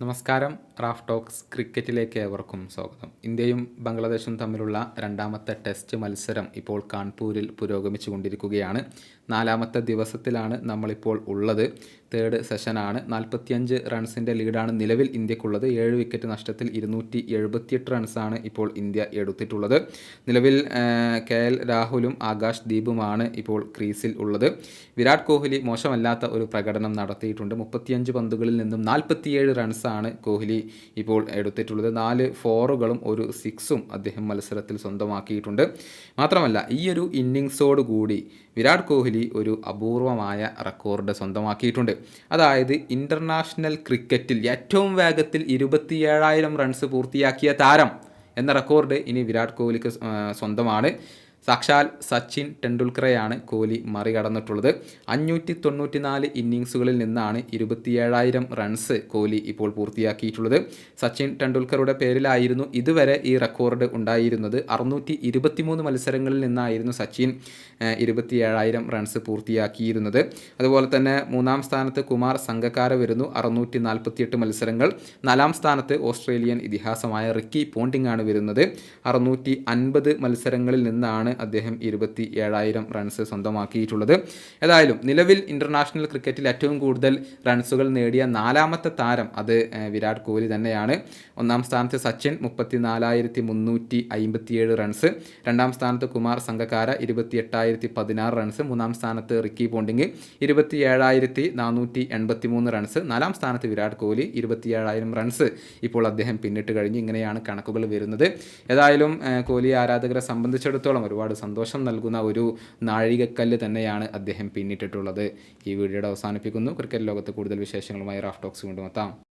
നമസ്കാരം. Raf talks ക്രിക്കറ്റിലേക്ക് ഏവർക്കും സ്വാഗതം. ഇന്ത്യയും ബംഗ്ലാദേശും തമ്മിലുള്ള രണ്ടാമത്തെ ടെസ്റ്റ് മത്സരം ഇപ്പോൾ കാൺപൂരിൽ പുരോഗമിച്ചു കൊണ്ടിരിക്കുകയാണ് നാലാമത്തെ ദിവസത്തിലാണ് നമ്മളിപ്പോൾ ഉള്ളത്. തേർഡ് സെഷനാണ് നാൽപ്പത്തിയഞ്ച് റൺസിന്റെ ലീഡാണ് നിലവിൽ ഇന്ത്യക്കുള്ളത്. ഏഴ് വിക്കറ്റ് നഷ്ടത്തിൽ ഇരുന്നൂറ്റി എഴുപത്തിയെട്ട് റൺസാണ് ഇപ്പോൾ ഇന്ത്യ എടുത്തിട്ടുള്ളത്. നിലവിൽ കെ എൽ രാഹുലും ആകാശ് ദീപുമാണ് ഇപ്പോൾ ക്രീസിൽ ഉള്ളത്. വിരാട് കോഹ്ലി മോശമല്ലാത്ത ഒരു പ്രകടനം നടത്തിയിട്ടുണ്ട്. മുപ്പത്തിയഞ്ച് പന്തുകളിൽ നിന്നും നാൽപ്പത്തിയേഴ് റൺസാണ് കോഹ്ലി ഇപ്പോൾ എടുത്തിട്ടുള്ളത്. നാല് ഫോറുകളും ഒരു സിക്സും അദ്ദേഹം മത്സരത്തിൽ സ്വന്തമാക്കിയിട്ടുണ്ട്. മാത്രമല്ല ഈ ഒരു ഇന്നിങ്സോട് കൂടി വിരാട് കോഹ്ലി ഒരു അപൂർവമായ റെക്കോർഡ് സ്വന്തമാക്കിയിട്ടുണ്ട്. അതായത് ഇന്റർനാഷണൽ ക്രിക്കറ്റിൽ ഏറ്റവും വേഗത്തിൽ ഇരുപത്തിയേഴായിരം റൺസ് പൂർത്തിയാക്കിയ താരം എന്ന റെക്കോർഡ് ഇനി വിരാട് കോഹ്ലിക്ക് സ്വന്തമാണ്. സാക്ഷാൽ സച്ചിൻ ടെണ്ടുൽക്കറെയാണ് കോഹ്ലി മറികടന്നിട്ടുള്ളത്. അഞ്ഞൂറ്റി തൊണ്ണൂറ്റി നാല് ഇന്നിങ്സുകളിൽ നിന്നാണ് ഇരുപത്തിയേഴായിരം റൺസ് കോഹ്ലി ഇപ്പോൾ പൂർത്തിയാക്കിയിട്ടുള്ളത്. സച്ചിൻ ടെണ്ടുൽക്കറുടെ പേരിലായിരുന്നു ഇതുവരെ ഈ റെക്കോർഡ് ഉണ്ടായിരുന്നത്. അറുന്നൂറ്റി ഇരുപത്തിമൂന്ന് മത്സരങ്ങളിൽ നിന്നായിരുന്നു സച്ചിൻ ഇരുപത്തിയേഴായിരം റൺസ് പൂർത്തിയാക്കിയിരുന്നത്. അതുപോലെ തന്നെ മൂന്നാം സ്ഥാനത്ത് കുമാർ സംഘക്കാര വരുന്നു അറുന്നൂറ്റി നാൽപ്പത്തിയെട്ട് മത്സരങ്ങൾ. നാലാം സ്ഥാനത്ത് ഓസ്ട്രേലിയൻ ഇതിഹാസമായ റിക്കി പോണ്ടിംഗ് ആണ് വരുന്നത്. അറുന്നൂറ്റി അൻപത് മത്സരങ്ങളിൽ നിന്നാണ് അദ്ദേഹം ഇരുപത്തി ഏഴായിരം റൺസ് സ്വന്തമാക്കിയിട്ടുള്ളത്. ഏതായാലും നിലവിൽ ഇന്റർനാഷണൽ ക്രിക്കറ്റിൽ ഏറ്റവും കൂടുതൽ റൺസുകൾ നേടിയ നാലാമത്തെ താരം അത് വിരാട് കോഹ്ലി തന്നെയാണ്. ഒന്നാം സ്ഥാനത്ത് സച്ചിൻ മുപ്പത്തി നാലായിരത്തി മുന്നൂറ്റി അമ്പത്തിയേഴ് റൺസ് രണ്ടാം സ്ഥാനത്ത് കുമാർ സംഘക്കാര ഇരുപത്തി എട്ടായിരത്തി പതിനാറ് റൺസ് മൂന്നാം സ്ഥാനത്ത് റിക്കി പോണ്ടിങ് ഇരുപത്തി ഏഴായിരത്തി നാനൂറ്റി എൺപത്തി മൂന്ന് റൺസ് നാലാം സ്ഥാനത്ത് വിരാട് കോഹ്ലി ഇരുപത്തിയേഴായിരം റൺസ് ഇപ്പോൾ അദ്ദേഹം പിന്നിട്ട് കഴിഞ്ഞ് ഇങ്ങനെയാണ് കണക്കുകൾ വരുന്നത്. ഏതായാലും കോഹ്ലി ആരാധകരെ സംബന്ധിച്ചിടത്തോളം ഒരുപാട് സന്തോഷം നൽകുന്ന ഒരു നാഴികക്കല്ല് തന്നെയാണ് അദ്ദേഹം പിന്നിട്ടിട്ടുള്ളത്. ഈ വീഡിയോയുടെ അവസാനിപ്പിക്കുന്നു. ക്രിക്കറ്റ് ലോകത്ത് കൂടുതൽ വിശേഷങ്ങളുമായി റാഫ് ടോക്സ് കൊണ്ടുമെത്താം